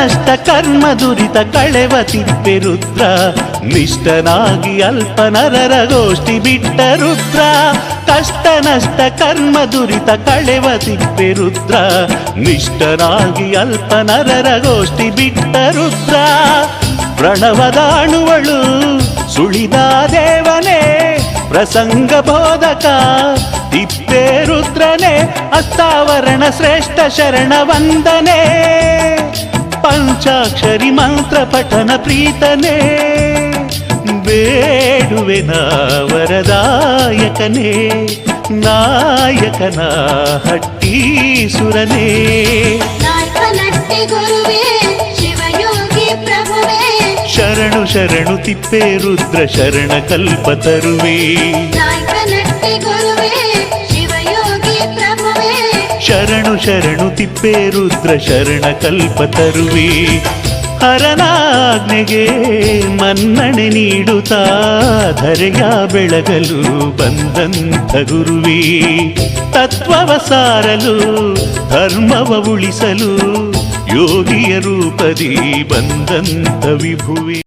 ನಷ್ಟ ಕರ್ಮ ದುರಿತ ಕಳೆವ ತಿಪ್ಪೆ ರುದ್ರ. ನಿಷ್ಠನಾಗಿ ಅಲ್ಪನರರ ಗೋಷ್ಠಿ ಬಿಟ್ಟ ರುದ್ರ. ಕಷ್ಟ ನಷ್ಟ ಕರ್ಮ ದುರಿತ ಕಳೆವ ತಿಪ್ಪೆ ರುದ್ರ. ನಿಷ್ಠನಾಗಿ ಅಲ್ಪನರರ ಗೋಷ್ಠಿ ಬಿಟ್ಟ ರುದ್ರ. ಪ್ರಣವದಾಣುವಳು ಸುಳಿದ ದೇವನೇ, ಪ್ರಸಂಗ ಬೋಧಕ. ತಿಪ್ಪೆ ರುದ್ರನೇ ಅಸ್ತಾವರಣ ಶ್ರೇಷ್ಠ ಶರಣ ವಂದನೆ. పంచాక్షరి మంత్ర పఠన ప్రీతనే వేడువే నా వరదాయకనే నాయకనా హట్టీసురనే. శరణు శరణు తిప్పే రుద్ర శరణ కల్పతరువే ಶರಣು ಶರಣು ತಿಪ್ಪೆ ರುದ್ರ ಶರಣ ಕಲ್ಪ ತರುವಿ. ಹರನಾಜ್ಞೆಗೆ ಮನ್ನಣೆ ನೀಡುತ್ತಾ ಧರೆಯ ಬೆಳಗಲು ಬಂದಂಥ ಗುರುವಿ. ತತ್ವವ ಸಾರಲು ಧರ್ಮವ ಉಳಿಸಲು ಯೋಗಿಯ ರೂಪದಿ ಬಂದಂಥ ವಿಭುವೆ.